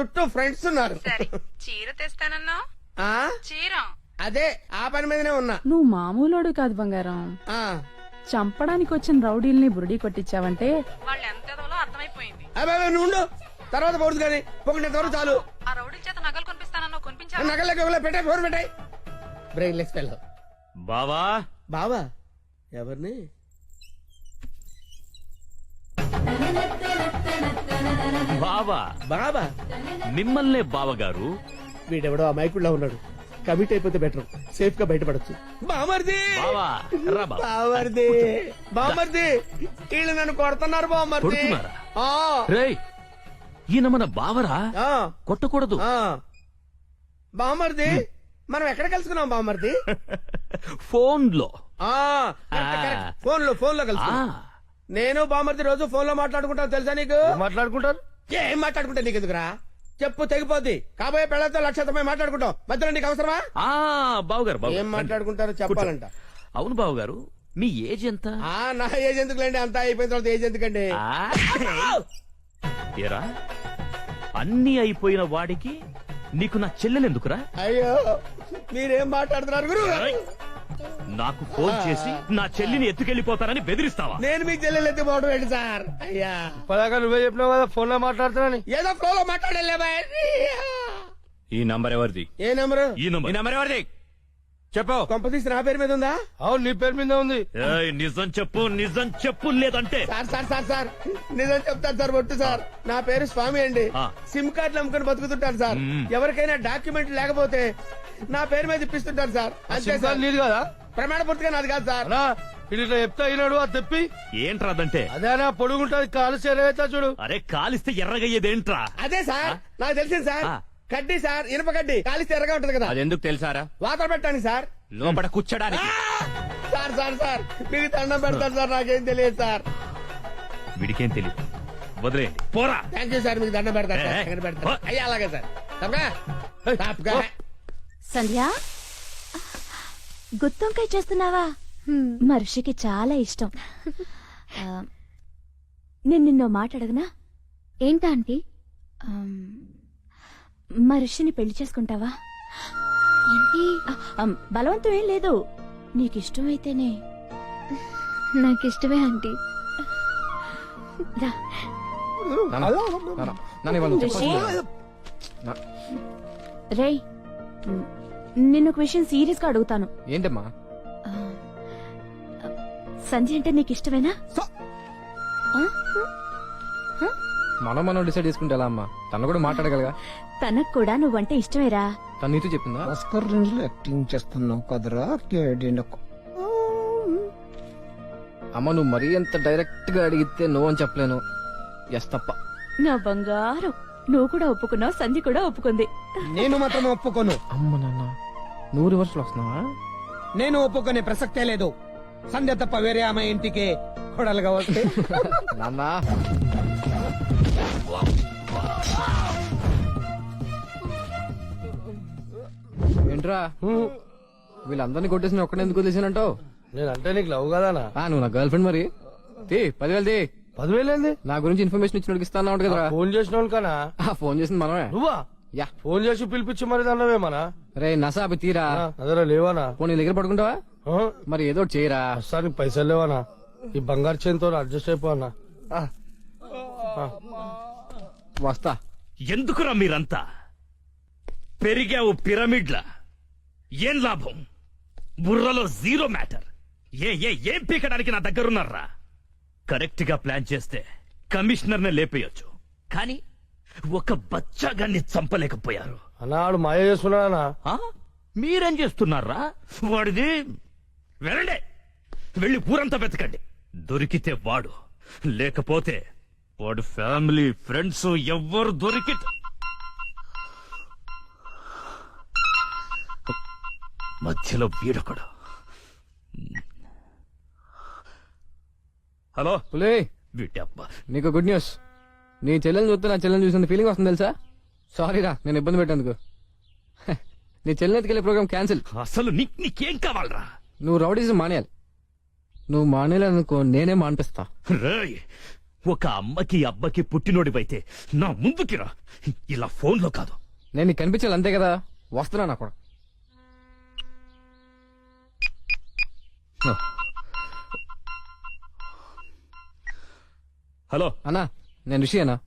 చుట్టూ ఫ్రెండ్స్ ఉన్నారు. సరే చీర తెస్తానన్నా ఆ? చీర? అదే ఆ పని మీదనే ఉన్నా. నువ్వు మామూలోడు కాదు బంగారం. ఆ. చంపడానికి వచ్చిన రౌడీల్ని బురుడి కొట్టించావంటే? వాళ్ళు ఎంత ఎదవలో అర్థమైపోయింది అబ్బాయి నువ్వు ఉండు. తర్వాత పోడుదు కానీ పొగినంత వరకు చాలు. ఆ రౌడీ చేత నగలు కొనిపిస్తానన్నా కొనిపించావా? నగలకి పెట్టాయి ఫోన్ పెట్టాయి బ్రెయిన్ లెస్ ఫెల్లో బావా? బావా? ఎవరిని? బావా. బాబా మిమ్మల్నే బావగారు. వీడెవడో ఆ మైకుల్లో ఉన్నాడు. కమిట్ అయిపోతే బెటర్. సేఫ్గా బయటపడచ్చు. బామర్ది! బావా రా బావా. బామర్ది! బామర్ది! వీళ్ళు నన్ను కొడుతున్నారు బామర్ది. కొడుతున్నారా? ఆ, రేయ్ ఈయన మన బావరా? ఆ, కొట్టకూడదు. ఆ. బామర్ది మనం ఎక్కడ కలుసుకున్నాం బామర్ది? ఫోన్లో ఆ ఫోన్లో ఫోన్లో ఆ, కలుసు నేను బామర్ది రోజు ఫోన్లో మాట్లాడుకుంటావు తెలుసా నీకు? మాట్లాడుకుంటారు? ఏం మాట్లాడుకుంటా నీకు ఎందుకురా చెప్పు తెగిపోద్ది. కాబోయే పెళ్ళతో లక్షతమై మాట్లాడుకుంటాం మధ్యలో నీకు అవసరమా? ఆ బావగారు బావగారు, ఏం రండి. మాట్లాడుకుంటారో చెప్పాలంట. అవును బావగారు. మీ ఏజ్ ఎంత? ఆ నా ఏజ్ ఎందుకులేండి? అంతా అయిపోయిన తర్వాత ఏజ్ ఎందుకండి? ఆ, ఏరా? అన్ని అయిపోయిన వాడికి నీకు నా చెల్లెలెందుకురా? అయ్యో మీరేం మాట్లాడుతున్నారు గురు నాకు ఫోన్ చేసి నా చెల్లిని ఎత్తుకెళ్ళిపోతానని బెదిరిస్తావా? నేను మీకు చెల్లెలు ఎత్తిపోవడం ఏంటి సార్. అయ్యా. పదాక నువ్వే చెప్పినావు కదా ఫోన్లో మాట్లాడుతున్నాని ఏదో ఫ్లోలో మాట్లాడలే బాయ్. ఈ నంబర్ ఎవరిది? ఏ నెంబరు? ఈ నంబర్. నంబర్ ఎవరిది? చెప్పు. కొంప తీసి నా పేరు మీద ఉందా? అవును నీ పేరు మీద ఉంది. నిజం చెప్పు నిజం చెప్పు లేదంటే. Sir sir sir sir. నిజం చెప్తాను సార్ ఒట్టు సార్. నా పేరు స్వామి అండి. సిమ్ కార్డులు అమ్ముకొని బతుకుతుంటాను సార్. ఎవరికైనా డాక్యుమెంట్ లేకపోతే నా పేరు మీద ఇప్పిస్తుంటాను సార్. అంతే సిమ్ సార్. కార్డు నీది కదా? ప్రమాణ పూర్తిగా నాది కాదు సార్. అలా ఇది ఇట్లా చెప్తా అయినాడు అది తెప్పి ఏంట్రాదంటే అదేనా పొడుగుంటది కాలు చేరవేస్తా చూడు. అరే కాలిస్తే ఎర్రగయ్యేదేంట్రా? అదే సార్ నాకు తెలిసింది సార్. ఆ. కడ్డీ సార్ ఇనుప కడ్డీ కాలిస్తే ఎర్రగా ఉంటది కదా. అది ఎందుకు తెలుసారా? వాతలు పెట్టండి సార్. లోపల కూర్చోడానికి. సార్ సార్ సార్ మీకు దండం పెడతాను సార్ నాకేం తెలియదు సార్. వీడికేం తెలియదు వదిలేయండి. పోరా. థ్యాంక్ యూ సార్ మీకు దండం సార్ ఓ. అయ్యా అలాగే సార్. తప్పగా తప్పగా సంధ్య? గుత్తొంకాయ చేస్తున్నావా? మనిషికి చాలా ఇష్టం. నేను నిన్నో మాట అడగనా? ఏంటా ఆంటీ? మనిషిని పెళ్ళి చేసుకుంటావా? ఏంటి బలవంతం ఏం లేదు. నీకు ఇష్టమైతేనే నాకు ఇష్టమే ఆంటీ. రేయ్. నిన్న ఒక విషయం సీరియస్గా అడుగుతాను. ఏంటమ్మా? సంధ్య అంటే నీకు ఇష్టమేనా? మనం మనం డిసైడ్ చేసుకుంటే ఎలా అమ్మా? తను కూడా మాట్లాడగలగా? తనకు కూడా నువ్వంటే ఇష్టమేరా. తను నీతో చెప్పిందా? ఆస్కర్ రేంజ్లో యాక్టింగ్ చేస్తున్నావు కదరా కేడినకు. అమ్మ నువ్వు మరీ అంత డైరెక్ట్గా అడిగితే నువ్వు అని చెప్పలేను. ఎస్ తప్ప. నా బంగారం. నువ్వు కూడా ఒప్పుకున్నావు సంధ్య కూడా ఒప్పుకుంది. నేను మాత్రం ఒప్పుకోను. అమ్మ నాన్న నువ్వు రివర్స్లో వస్తున్నావా? నేను ఒప్పుకునే ప్రసక్తే లేదు. సంధ్య తప్ప వేరే ఆమె ఇంటికి కొడలుగా వస్తే నాన్న. ఏంట్రా? వీళ్ళందరినీ కొట్టేసిన ఒక్కడే ఎందుకు వదిలేసానంటావు నేను అంటే నీకు లవ్ కదానా? ఆ నువ్వు నా గర్ల్ ఫ్రెండ్ మరి. తీ పదివేలు తీ. పదివేలు ఏంది నా గురించి ఇన్ఫర్మేషన్ ఇచ్చిన ఇస్తాను కదరా. ఫోన్ చేసిన కనా ఆ, ఫోన్ చేసింది మనమే. నువ్వా? యా. ఫోన్ చేసి పిలిపించి మరి దాన్నవేమనా రే నసా అవి తీరా అదరా లేవానా? ఫోన్ నీ దగ్గర పడుకుంటావా? మరి ఏదో చేయరా. పైసలు లేవానా? ఈ బంగారు చేతితో అడ్జస్ట్ అయిపోనా వస్తా. ఎందుకురా మీరంతా? పెరిగావు పిరమిడ్ల. ఏం లాభం? బుర్రలో జీరో మ్యాటర్. ఏ ఏ ఏం పీకడానికి నా దగ్గరున్నారా? కరెక్ట్గా ప్లాన్ చేస్తే కమిషనర్ నే లేపేయొచ్చు. కానీ ఒక బచ్చాగాన్ని చంపలేకపోయారు. అన్నాడు మాయ చేస్తున్నానా ఆ? మీరేం చేస్తున్నారా? వాడిది వెళ్ళండి. వెళ్ళి ఊరంతా వెతకండి. దొరికితే వాడు లేకపోతే వాడు ఫ్యామిలీ ఫ్రెండ్స్ ఎవ్వరు దొరికి మధ్యలో వీడొకడు. హలో. పులే. వీటబ్బా. నీకు గుడ్ న్యూస్. నీ చెల్లెని చూస్తే నా చెల్లెని చూసిన ఫీలింగ్ వస్తుంది తెలుసా? సారీ రా నేను ఇబ్బంది పెట్టేందుకు. నీ చెల్లెని ఎత్తుకెళ్ళే ప్రోగ్రామ్ క్యాన్సిల్ అసలు నీకు నీకేం కావాలరా? నువ్వు రౌడీజం మానేయాలి. నువ్వు మానేయాలనుకో నేనే మానిపిస్తా. ఒక అమ్మకి అబ్బకి పుట్టినోడివైతే నా ముందుకి రా ఇలా ఫోన్లో కాదు. నేను కనిపించాలి అంతే కదా? వస్తున్నా నా కూడా. హలో. అన్నా నేను రిషి అన్నా.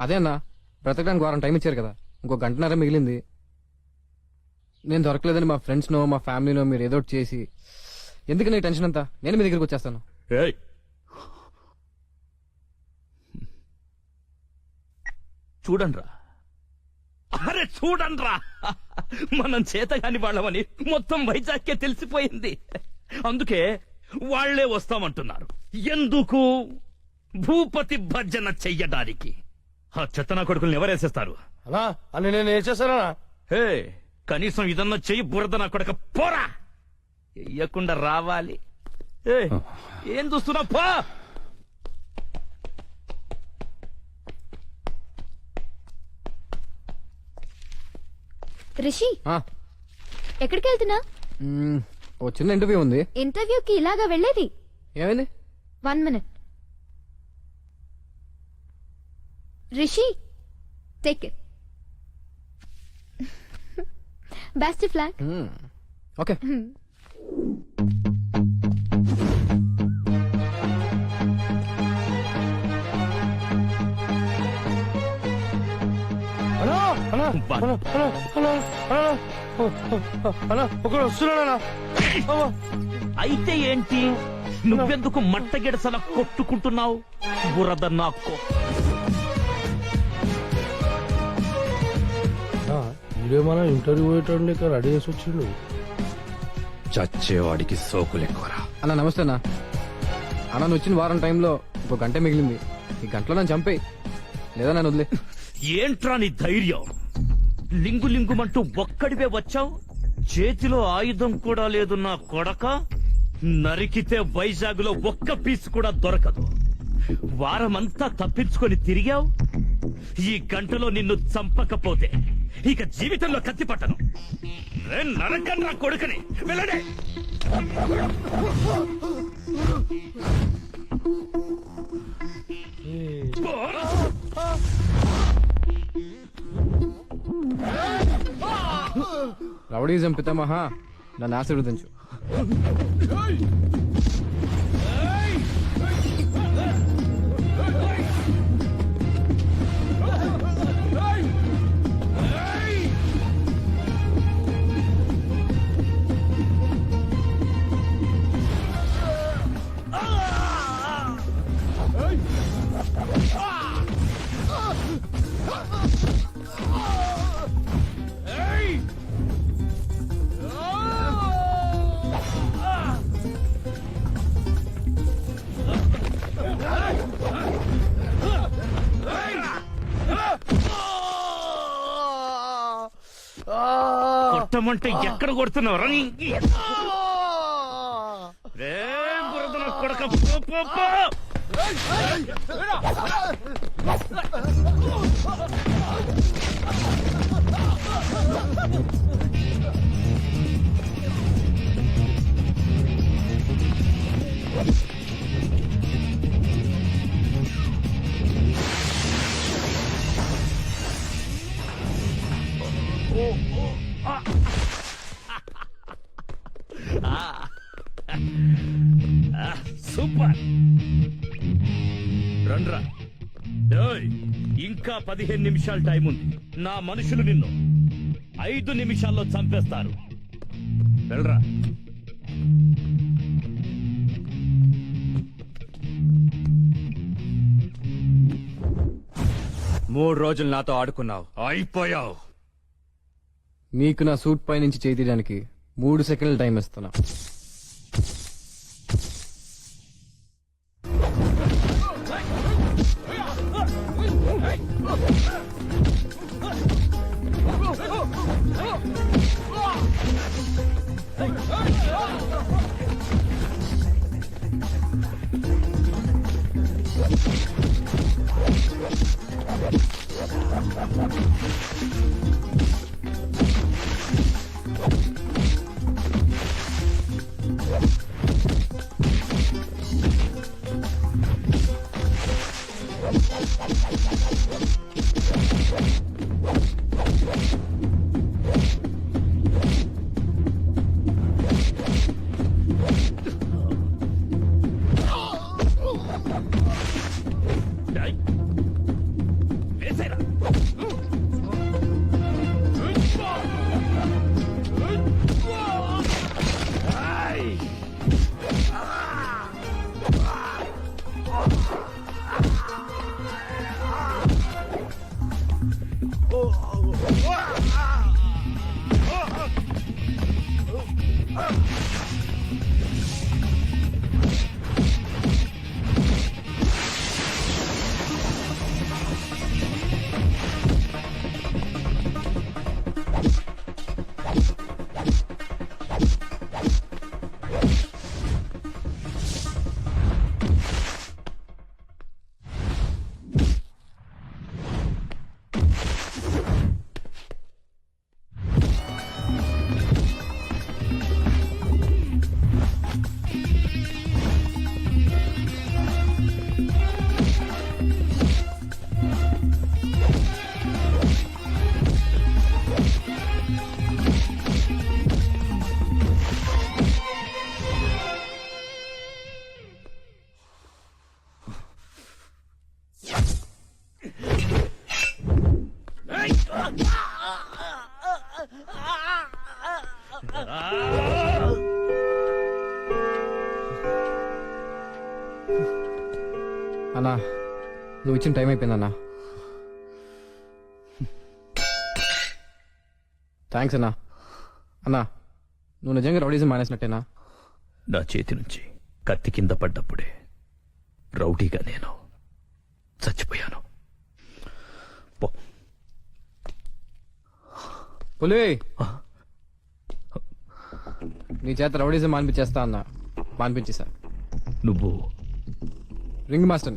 అదే అన్నా బ్రతకడానికి వారం టైం ఇచ్చారు కదా. ఇంకో గంటన్నర మిగిలింది. నేను దొరకలేదని మా ఫ్రెండ్స్నో మా ఫ్యామిలీనో మీరు ఏదో ఒకటి చేసి ఎందుకు నీకు టెన్షన్ అంతా? నేను మీ దగ్గరికి వచ్చేస్తాను. ఏయ్. చూడండ్రా. అరే చూడండ్రా. మనం చేతగాని వాళ్ళమని మొత్తం వైజాగ్కే తెలిసిపోయింది. అందుకే వాళ్ళే వస్తామంటున్నారు. ఎందుకు భూపతి భర్జన చెయ్యడానికి? ఆ చెత్తన కొడుకుల్ని ఎవరేసేస్తారు? అన్నా అని నేను ఏం చేశానా హే కనీసం ఇదన్నా చెయ్యి బురద నా కొడక పోరా! ఎయ్యకుండా రావాలి. ఏ ఏం చూస్తున్నా పో! రిషి ఆ, ఎక్కడికి వెళ్తున్నా ఓ చిన్న ఇంటర్వ్యూ ఉంది. ఇంటర్వ్యూకి ఇలాగా వెళ్ళేది? ఏమైంది? One minute Rishi take it best flag okay అన్నా అన్నా బా- అన్నా అన్నా ఒకడు వస్తున్నాడన్నా. అవ్వ. అయితే ఏంటి? నువ్వెందుకు మట్టగిడసల కొట్టుకుంటున్నావు? బురద నాకు. వీడేమన్నా ఇంటర్వ్యూ పోయేటండి రెడీ చేసి వచ్చిండు. చచ్చేవాడికి సోకులెక్కువరా అన్న నమస్తే అన్న. అన్న నువ్వు వచ్చిన వారం టైంలో ఇంకో గంట మిగిలింది. ఈ గంటలో నన్ను చంపేయి. లేదా నన్ను వదిలే. ఏంట్రా నీ ధైర్యం? లింగు లింగుమంటూ ఒక్కడివే వచ్చావు? చేతిలో ఆయుధం కూడా లేదు నా కొడక. నరికితే వైజాగ్లో ఒక్క పీస్ కూడా దొరకదు. వారమంతా తప్పించుకొని తిరిగావు? ఈ గంటలో నిన్ను చంపకపోతే ఇక జీవితంలో కత్తి పట్టను. నరకన్ నా కొడుకుని వెళ్ళడే! రౌడీజం పితామహ. నన్ను ఆశీర్వదించు. కొట్టమంటే ఎక్కడ కొడుతున్నావు నీ- రే కొడక పో, పో, పో. సూపర్. రండ్రా. ఇంకా పదిహేను నిమిషాలు టైం ఉంది. నా మనుషులు నిన్ను ఐదు నిమిషాల్లో చంపేస్తారు. వెళ్ళరా. మూడు రోజులు నాతో ఆడుకున్నావు. అయిపోయావు. నీకు నా సూట్ పై నుంచి చేయి తీయడానికి మూడు సెకండ్లు టైం ఇస్తున్నా. అన్నా నువ్వు ఇచ్చిన టైం అయిపోయిందన్నా. థ్యాంక్స్ అన్నా. అన్నా నువ్వు నిజంగా రౌడీజం మానేసినట్టేనా? నా చేతి నుంచి కత్తి కింద పడ్డప్పుడే రౌడీగా నేను చచ్చిపోయాను. పులి! నీ చేత రౌడీజం మానిపించేస్తా అన్నా. మానిపించేసా నువ్వు. రింగ్ మాస్టర్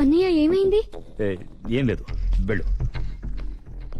అన్నయ్య ఏమైంది? ఏ, ఏం లేదు. వెళ్ళు.